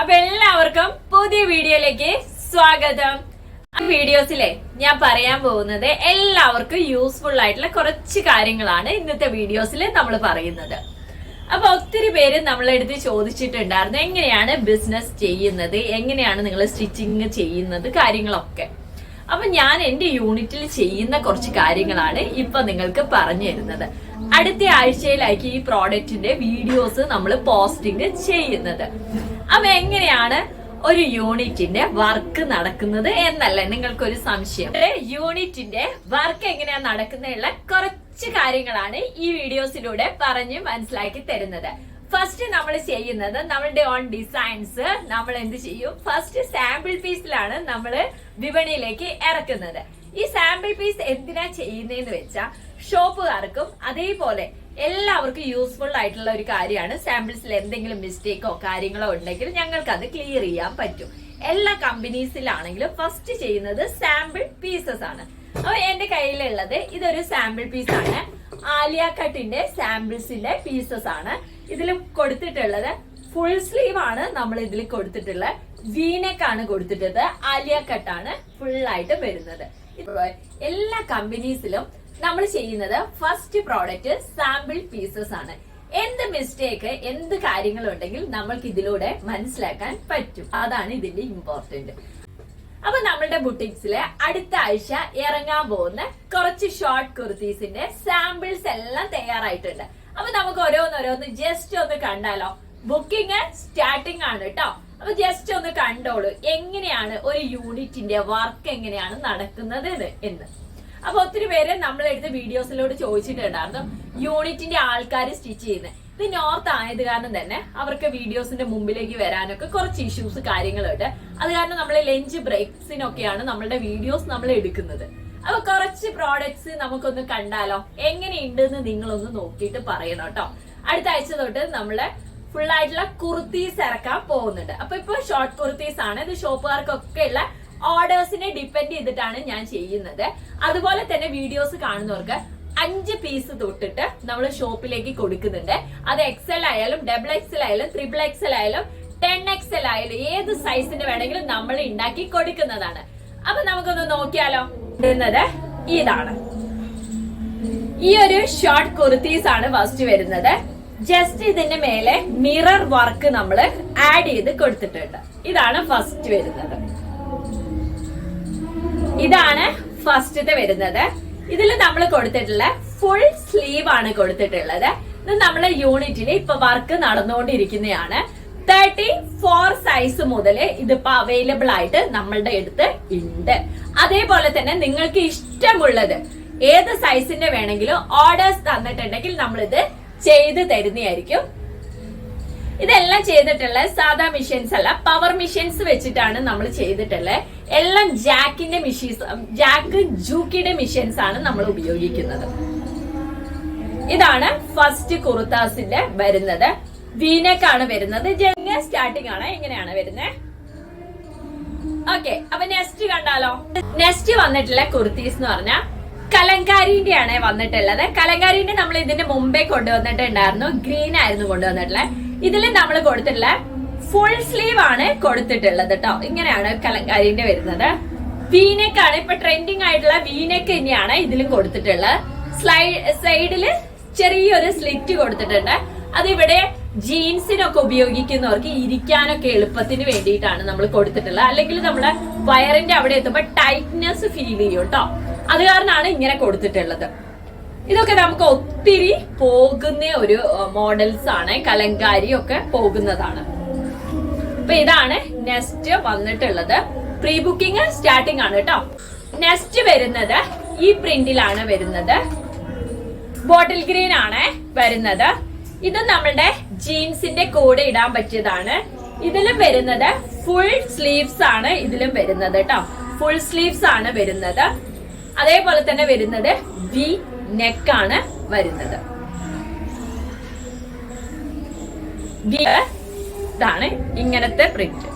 അപ്പൊ എല്ലാവർക്കും പുതിയ വീഡിയോയിലേക്ക് സ്വാഗതം. വീഡിയോസിലെ ഞാൻ പറയാൻ പോകുന്നത് എല്ലാവർക്കും യൂസ്ഫുൾ ആയിട്ടുള്ള കുറച്ച് കാര്യങ്ങളാണ് ഇന്നത്തെ വീഡിയോസിൽ നമ്മൾ പറയുന്നത്. അപ്പൊ ഒത്തിരി പേര് നമ്മളെടുത്ത് ചോദിച്ചിട്ടുണ്ടായിരുന്നു എങ്ങനെയാണ് ബിസിനസ് ചെയ്യുന്നത്? എങ്ങനെയാണ് നിങ്ങൾ സ്റ്റിച്ചിങ് ചെയ്യുന്നത്? കാര്യങ്ങളൊക്കെ. അപ്പൊ ഞാൻ എന്റെ യൂണിറ്റിൽ ചെയ്യുന്ന കുറച്ച് കാര്യങ്ങളാണ് ഇപ്പൊ നിങ്ങൾക്ക് പറഞ്ഞു തരുന്നത്. അടുത്ത ആഴ്ചയിലായിരിക്കും ഈ പ്രോഡക്റ്റിന്റെ വീഡിയോസ് നമ്മൾ പോസ്റ്റിംഗ് ചെയ്യുന്നത്. അപ്പൊ എങ്ങനെയാണ് ഒരു യൂണിറ്റിന്റെ വർക്ക് നടക്കുന്നത് എന്നല്ലേ നിങ്ങൾക്കൊരു സംശയം? യൂണിറ്റിന്റെ വർക്ക് എങ്ങനെയാണ് നടക്കുന്നതിനുള്ള കുറച്ച് കാര്യങ്ങളാണ് ഈ വീഡിയോസിലൂടെ പറഞ്ഞ് മനസ്സിലാക്കി തരുന്നത്. ഫസ്റ്റ് നമ്മൾ ചെയ്യുന്നത് നമ്മളുടെ ഓൺ ഡിസൈൻസ് നമ്മൾ എന്ത് ചെയ്യും? ഫസ്റ്റ് സാമ്പിൾ പീസിലാണ് നമ്മൾ വിപണിയിലേക്ക് ഇറക്കുന്നത്. ഈ സാമ്പിൾ പീസ് എന്തിനാ ചെയ്യുന്നതെന്ന് വെച്ചാൽ ഷോപ്പുകാർക്കും അതേപോലെ എല്ലാവർക്കും യൂസ്ഫുൾ ആയിട്ടുള്ള ഒരു കാര്യമാണ്. സാമ്പിൾസിൽ എന്തെങ്കിലും മിസ്റ്റേക്കോ കാര്യങ്ങളോ ഉണ്ടെങ്കിൽ ഞങ്ങൾക്ക് അത് ക്ലിയർ ചെയ്യാൻ പറ്റും. എല്ലാ കമ്പനീസിലാണെങ്കിലും ഫസ്റ്റ് ചെയ്യുന്നത് സാമ്പിൾ പീസസ് ആണ്. അപ്പൊ എന്റെ കയ്യിലുള്ളത് ഇതൊരു സാമ്പിൾ പീസ് ആണ്. ആലിയ കട്ടിന്റെ സാമ്പിൾസിന്റെ പീസസ് ആണ്. ഇതിൽ കൊടുത്തിട്ടുള്ളത് ഫുൾ സ്ലീവ് ആണ് നമ്മൾ ഇതിൽ കൊടുത്തിട്ടുള്ളത്. വീനെക്ക് ആണ് കൊടുത്തിട്ടത് ആലിയ കട്ടാണ് ഫുൾ ആയിട്ട് വരുന്നത്. എല്ലാ കമ്പനീസിലും നമ്മൾ ചെയ്യുന്നത് ഫസ്റ്റ് പ്രോഡക്റ്റ് സാമ്പിൾ പീസസ് ആണ്. എന്ത് മിസ്റ്റേക്ക് എന്ത് കാര്യങ്ങളുണ്ടെങ്കിൽ നമ്മൾക്ക് ഇതിലൂടെ മനസ്സിലാക്കാൻ പറ്റും. അതാണ് ഇതിന്റെ ഇമ്പോർട്ടന്റ് അപ്പൊ നമ്മളുടെ ബുട്ടിക്സിൽ അടുത്ത ആഴ്ച ഇറങ്ങാൻ പോകുന്ന കുറച്ച് ഷോർട്ട് കുർത്തീസിന്റെ സാമ്പിൾസ് എല്ലാം തയ്യാറായിട്ടുണ്ട്. അപ്പൊ നമുക്ക് ഓരോന്നോരോന്ന് ജസ്റ്റ് ഒന്ന് കണ്ടാലോ. ബുക്കിംഗ് സ്റ്റാർട്ടിംഗ് ആണ് കേട്ടോ അപ്പൊ ജസ്റ്റ് ഒന്ന് കണ്ടോളൂ. എങ്ങനെയാണ് ഒരു യൂണിറ്റിന്റെ വർക്ക് എങ്ങനെയാണ് നടക്കുന്നത് എന്ന്. അപ്പൊ ഒത്തിരി പേര് നമ്മളെടുത്ത വീഡിയോസിലോട് ചോദിച്ചിട്ടുണ്ടായിരുന്നു. യൂണിറ്റിന്റെ ആൾക്കാർ സ്റ്റിച്ച് ചെയ്യുന്നത് ഇത് നോർത്ത് ആയത് കാരണം തന്നെ അവർക്ക് വീഡിയോസിന്റെ മുമ്പിലേക്ക് വരാനൊക്കെ കുറച്ച് ഇഷ്യൂസ് കാര്യങ്ങളുണ്ട്. അത് കാരണം നമ്മൾ ലഞ്ച് ബ്രേക്സിനൊക്കെയാണ് നമ്മളുടെ വീഡിയോസ് നമ്മൾ എടുക്കുന്നത്. അപ്പൊ കുറച്ച് പ്രോഡക്ട്സ് നമുക്കൊന്ന് കണ്ടാലോ? എങ്ങനെയുണ്ട് എന്ന് നിങ്ങളൊന്ന് നോക്കിയിട്ട് പറയണം കേട്ടോ. അടുത്ത ആഴ്ച തൊട്ട് നമ്മൾ ഫുൾ ആയിട്ടുള്ള കുർത്തീസ് ഇറക്കാൻ പോകുന്നുണ്ട്. അപ്പൊ ഇപ്പൊ ഷോർട്ട് കുർത്തീസ് ആണ് ഇത് ഷോപ്പുകാർക്കൊക്കെ ഉള്ള ഓർഡേഴ്സിനെ ഡിപ്പെൻഡ് ചെയ്തിട്ടാണ് ഞാൻ ചെയ്യുന്നത്. അതുപോലെ തന്നെ വീഡിയോസ് കാണുന്നവർക്ക് അഞ്ച് പീസ് തൊട്ടിട്ട് നമ്മൾ ഷോപ്പിലേക്ക് കൊടുക്കുന്നുണ്ട്. അത് എക്സൽ ആയാലും ഡബിൾ എക്സൽ ആയാലും ത്രിബിൾ എക്സൽ ആയാലും ടെൻ എക്സൽ ആയാലും ഏത് സൈസിന്റെ വേണമെങ്കിലും നമ്മൾ ഉണ്ടാക്കി കൊടുക്കുന്നതാണ്. അപ്പൊ നമുക്കൊന്ന് നോക്കിയാലോ. ഇടുന്നത് ഇതാണ്. ഈ ഒരു ഷോർട്ട് കുർത്തീസ് ആണ് ഫസ്റ്റ് വരുന്നത്. ജസ്റ്റ് ഇതിന്റെ മേലെ മിറർ വർക്ക് നമ്മൾ ആഡ് ചെയ്ത് കൊടുത്തിട്ടുണ്ട്. ഇതാണ് ഫസ്റ്റ് വരുന്നത്. ഇതാണ് ഫസ്റ്റത്തെ വരുന്നത്. ഇതിൽ നമ്മൾ കൊടുത്തിട്ടുള്ള ഫുൾ സ്ലീവ് ആണ് കൊടുത്തിട്ടുള്ളത്. ഇത് നമ്മളെ യൂണിറ്റിൽ ഇപ്പൊ വർക്ക് നടന്നുകൊണ്ടിരിക്കുന്നതാണ് തേർട്ടി ഫോർ സൈസ് മുതൽ ഇതിപ്പോ അവൈലബിൾ ആയിട്ട് നമ്മളുടെ അടുത്ത് ഉണ്ട് അതേപോലെ തന്നെ നിങ്ങൾക്ക് ഇഷ്ടമുള്ളത് ഏത് സൈസിന്റെ വേണമെങ്കിലും ഓർഡേഴ്സ് തന്നിട്ടുണ്ടെങ്കിൽ ഇത് ചെയ്ത് തരുന്നതായിരിക്കും. ഇതെല്ലാം ചെയ്തിട്ടുള്ള സാധാ മെഷീൻസ് അല്ല പവർ മെഷീൻസ് വെച്ചിട്ടാണ് നമ്മൾ ചെയ്തിട്ടുള്ളത് എല്ലാം ജാക്കിന്റെ മിഷീൻസ് ജാക്ക് ജൂക്കിയുടെ മിഷീൻസ് ആണ് നമ്മൾ ഉപയോഗിക്കുന്നത്. ഇതാണ് ഫസ്റ്റ് കുർത്താസിന്റെ വരുന്നത്. വീനക്കാണ് വരുന്നത്. ജെങ്ങ സ്റ്റാർട്ടിംഗ് ആണ്. ഇങ്ങനെയാണ് വരുന്നത് ഓക്കെ അപ്പൊ നെക്സ്റ്റ് കണ്ടാലോ? നെക്സ്റ്റ് വന്നിട്ടുള്ള കുർത്തീസ് എന്ന് പറഞ്ഞ കലങ്കാരിന്റെ ആണ് വന്നിട്ടുള്ളത്. കലങ്കാരിന്റെ നമ്മൾ ഇതിന്റെ മുമ്പേ കൊണ്ടുവന്നിട്ടുണ്ടായിരുന്നു. ഗ്രീൻ ആയിരുന്നു കൊണ്ടുവന്നിട്ടുള്ളത്. ഇതിൽ നമ്മൾ കൊടുത്തിട്ടുള്ള ഫുൾ സ്ലീവ് ആണ് കൊടുത്തിട്ടുള്ളത് കേട്ടോ ഇങ്ങനെയാണ് കലങ്കാരിന്റെ വരുന്നത്. വീനെക്ക് ആണ് ഇപ്പൊ ട്രെൻഡിങ് ആയിട്ടുള്ള വീനെക്ക് തന്നെയാണ് ഇതിലും കൊടുത്തിട്ടുള്ളത്. സ്ലൈഡ് സൈഡിൽ ചെറിയൊരു സ്ലിറ്റ് കൊടുത്തിട്ടുണ്ട്. അതിവിടെ ജീൻസിനൊക്കെ ഉപയോഗിക്കുന്നവർക്ക് ഇരിക്കാനൊക്കെ എളുപ്പത്തിന് വേണ്ടിയിട്ടാണ് നമ്മൾ കൊടുത്തിട്ടുള്ളത്. അല്ലെങ്കിൽ നമ്മൾ വയറിന്റെ അവിടെ എത്തുമ്പോ ടൈറ്റ്നെസ് ഫീൽ ചെയ്യും കേട്ടോ അത് കാരണമാണ് ഇങ്ങനെ കൊടുത്തിട്ടുള്ളത്. ഇതൊക്കെ നമുക്ക് ഒത്തിരി പോകുന്ന ഒരു മോഡൽസ് ആണ്. കലങ്കാരി ഒക്കെ പോകുന്നതാണ്. അപ്പൊ ഇതാണ് നെസ്റ്റ് വന്നിട്ടുള്ളത്. പ്രീ ബുക്കിംഗ് സ്റ്റാർട്ടിംഗ് ആണ് കേട്ടോ നെസ്റ്റ് വരുന്നത് ഈ പ്രിന്റിലാണ് വരുന്നത്. ബോട്ടിൽ ഗ്രീൻ ആണ് വരുന്നത്. ഇത് നമ്മളുടെ ജീൻസിന്റെ കൂടെ ഇടാൻ പറ്റിയതാണ്. ഇതിലും വരുന്നത് ഫുൾ സ്ലീവ്സ് ആണ് ഇതിലും വരുന്നത് കേട്ടോ ഫുൾ സ്ലീവ്സ് ആണ് വരുന്നത്. അതേപോലെ തന്നെ വരുന്നത് വി നെക്ക് ആണ് വരുന്നത്. ഇതാണ് ഇങ്ങനത്തെ പ്രിന്റ്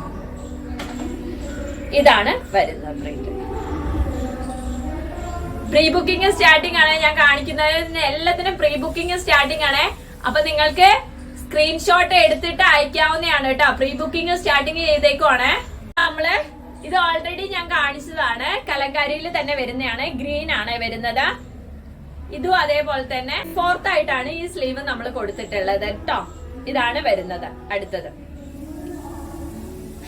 ഇതാണ് വരുന്ന പ്രിന്റ് പ്രീ ബുക്കിംഗ് സ്റ്റാർട്ടിംഗ് ആണ് ഞാൻ കാണിക്കുന്നത്. എല്ലാത്തിനും പ്രീ ബുക്കിംഗ് സ്റ്റാർട്ടിംഗ് ആണ്. അപ്പൊ നിങ്ങൾക്ക് സ്ക്രീൻഷോട്ട് എടുത്തിട്ട് അയക്കാവുന്നതാണ് കേട്ടോ. പ്രീ ബുക്കിംഗ് സ്റ്റാർട്ടിങ് ചെയ്തേക്കുവാണ്. നമ്മൾ ഇത് ഓൾറെഡി ഞാൻ കാണിച്ചതാണ്. കലങ്കാരിയിൽ തന്നെ വരുന്നതാണ്. ഗ്രീൻ ആണ് വരുന്നത്. ഇതും അതേപോലെ തന്നെ. ഫോർത്ത് ആയിട്ടാണ് ഈ സ്ലീവ് നമ്മൾ കൊടുത്തിട്ടുള്ളത് കേട്ടോ. ഇതാണ് വരുന്നത്. അടുത്തത്.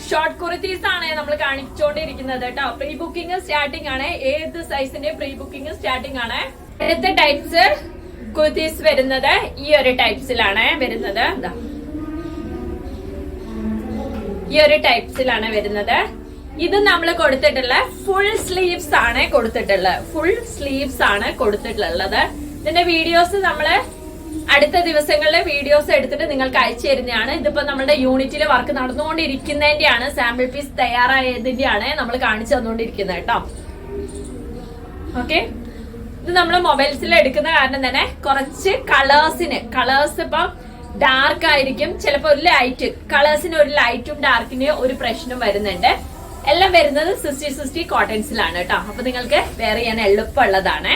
ഷോർട്ട് കുർത്തീസ് ആണ് നമ്മൾ കാണിച്ചുകൊണ്ടിരിക്കുന്നത് കേട്ടോ. പ്രീ ബുക്കിംഗ് സ്റ്റാർട്ടിംഗ് ആണ്. ഏത് സൈസിന്റെ പ്രീ ബുക്കിംഗ് സ്റ്റാർട്ടിംഗ് ആണ്? അടുത്ത ടൈപ്സ് കുർത്തീസ് വരുന്നത് ഈ ഒരു ടൈപ്സിലാണ് വരുന്നത്. ഈ ഒരു ടൈപ്സിലാണ് വരുന്നത്. ഇത് നമ്മൾ കൊടുത്തിട്ടുള്ള ഫുൾ സ്ലീവ്സ് ആണ് കൊടുത്തിട്ടുള്ളത്. ഫുൾ സ്ലീവ്സ് ആണ് കൊടുത്തിട്ടുള്ളത്. ഇതിന്റെ വീഡിയോസ് നമ്മൾ അടുത്ത ദിവസങ്ങളിലെ വീഡിയോസ് എടുത്തിട്ട് നിങ്ങൾക്ക് അയച്ചു തരുന്നതാണ്. ഇതിപ്പോ നമ്മുടെ യൂണിറ്റിൽ വർക്ക് നടന്നുകൊണ്ടിരിക്കുന്നതിന്റെയാണ് സാമ്പിൾ പീസ് തയ്യാറായതിന്റെയാണ് നമ്മൾ കാണിച്ചു തന്നുകൊണ്ടിരിക്കുന്നത് കേട്ടോ. ഓക്കെ ഇത് നമ്മൾ മൊബൈൽസിൽ എടുക്കുന്ന കാരണം തന്നെ കുറച്ച് കളേഴ്സിന് കളേഴ്സ് ഇപ്പൊ ഡാർക്ക് ആയിരിക്കും. ചിലപ്പോൾ ഒരു ലൈറ്റ് കളേഴ്സിന് ഒരു ലൈറ്റും ഡാർക്കിന് ഒരു പ്രശ്നം വരുന്നുണ്ട്. എല്ലാം വരുന്നത് സിക്സ്റ്റി സിക്സ്റ്റി കോട്ടൺസിലാണ് കേട്ടോ. അപ്പൊ നിങ്ങൾക്ക് വേറെ ചെയ്യാൻ എളുപ്പമുള്ളതാണ്.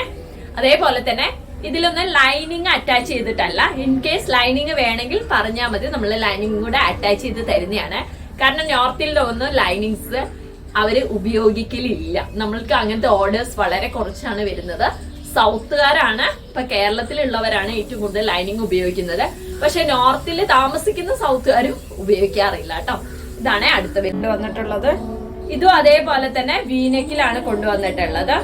അതേപോലെ തന്നെ ഇതിലൊന്നും ലൈനിങ് അറ്റാച്ച് ചെയ്തിട്ടല്ല. ഇൻ കേസ് ലൈനിങ് വേണമെങ്കിൽ പറഞ്ഞാൽ മതി. നമ്മൾ ലൈനിങ് കൂടെ അറ്റാച്ച് ചെയ്ത് തരുന്നതാണ്. കാരണം നോർത്തിൽ ഒന്നും ലൈനിങ്സ് അവർ ഉപയോഗിക്കലില്ല. നമ്മൾക്ക് അങ്ങനത്തെ ഓർഡേഴ്സ് വളരെ കുറച്ചാണ് വരുന്നത്. സൗത്തുകാരാണ് ഇപ്പൊ കേരളത്തിലുള്ളവരാണ് ഏറ്റവും കൂടുതൽ ലൈനിങ് ഉപയോഗിക്കുന്നത്. പക്ഷെ നോർത്തിൽ താമസിക്കുന്ന സൗത്തുകാരും ഉപയോഗിക്കാറില്ല കേട്ടോ. ഇതാണ് അടുത്ത വന്നിട്ടുള്ളത്. ഇതും അതേപോലെ തന്നെ വീനക്കിലാണ് കൊണ്ടുവന്നിട്ടുള്ളത്.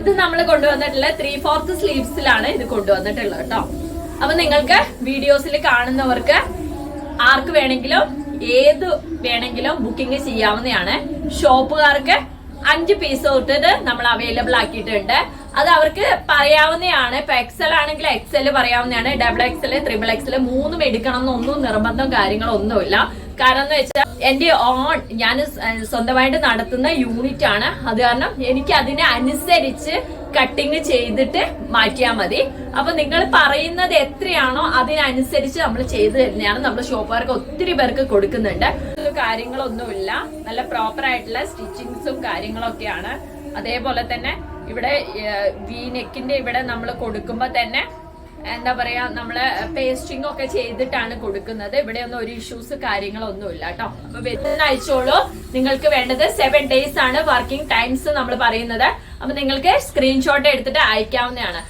ഇത് നമ്മൾ കൊണ്ടുവന്നിട്ടുള്ള ത്രീ ഫോർത്ത് സ്ലീവ്സിലാണ് ഇത് കൊണ്ടുവന്നിട്ടുള്ളത് കേട്ടോ അപ്പൊ നിങ്ങൾക്ക് വീഡിയോസിൽ കാണുന്നവർക്ക് ആർക്ക് വേണമെങ്കിലും ഏത് വേണമെങ്കിലും ബുക്കിംഗ് ചെയ്യാവുന്നതാണ്. ഷോപ്പുകാർക്ക് അഞ്ച് പീസ് തൊട്ടത് നമ്മൾ അവൈലബിൾ ആക്കിയിട്ടുണ്ട്. അത് അവർക്ക് പറയാവുന്നതാണ്. ഇപ്പൊ എക്സൽ ആണെങ്കിൽ എക്സൽ പറയാവുന്നതാണ്. ഡബിൾ എക്സൽ ത്രിബിൾ എക്സൽ മൂന്നും എടുക്കണം എന്നൊന്നും നിർബന്ധം കാര്യങ്ങളോ ഒന്നുമില്ല കാരണം എന്ന് വെച്ചാൽ എന്റെ ഓൺ ഞാൻ സ്വന്തമായിട്ട് നടത്തുന്ന യൂണിറ്റ് ആണ്. അത് കാരണം എനിക്ക് അതിനെ അനുസരിച്ച് കട്ടിങ് ചെയ്തിട്ട് മാറ്റിയാൽ മതി. അപ്പൊ നിങ്ങൾ പറയുന്നത് എത്രയാണോ അതിനനുസരിച്ച് നമ്മൾ ചെയ്തു തരുന്നതാണ് നമ്മൾ ഷോപ്പുകാർക്ക് ഒത്തിരി പേർക്ക് കൊടുക്കുന്നുണ്ട്. കാര്യങ്ങളൊന്നുമില്ല. നല്ല പ്രോപ്പർ ആയിട്ടുള്ള സ്റ്റിച്ചിങ്സും കാര്യങ്ങളൊക്കെയാണ്. അതേപോലെ തന്നെ ഇവിടെ വി നെക്കിന്റെ ഇവിടെ നമ്മൾ കൊടുക്കുമ്പോൾ തന്നെ എന്താ പറയാ നമ്മൾ പേസ്റ്റിംഗ് ഒക്കെ ചെയ്തിട്ടാണ് കൊടുക്കുന്നത്. ഇവിടെ ഒന്നും ഒരു ഇഷ്യൂസ് കാര്യങ്ങളൊന്നുമില്ല കേട്ടോ. അപ്പൊ അയച്ചോളൂ നിങ്ങൾക്ക് വേണ്ടത് സെവൻ ഡേയ്സ് ആണ് വർക്കിംഗ് ടൈംസ് നമ്മൾ പറയുന്നത്. അപ്പൊ നിങ്ങൾക്ക് സ്ക്രീൻഷോട്ട് എടുത്തിട്ട് അയക്കാവുന്നതാണ്.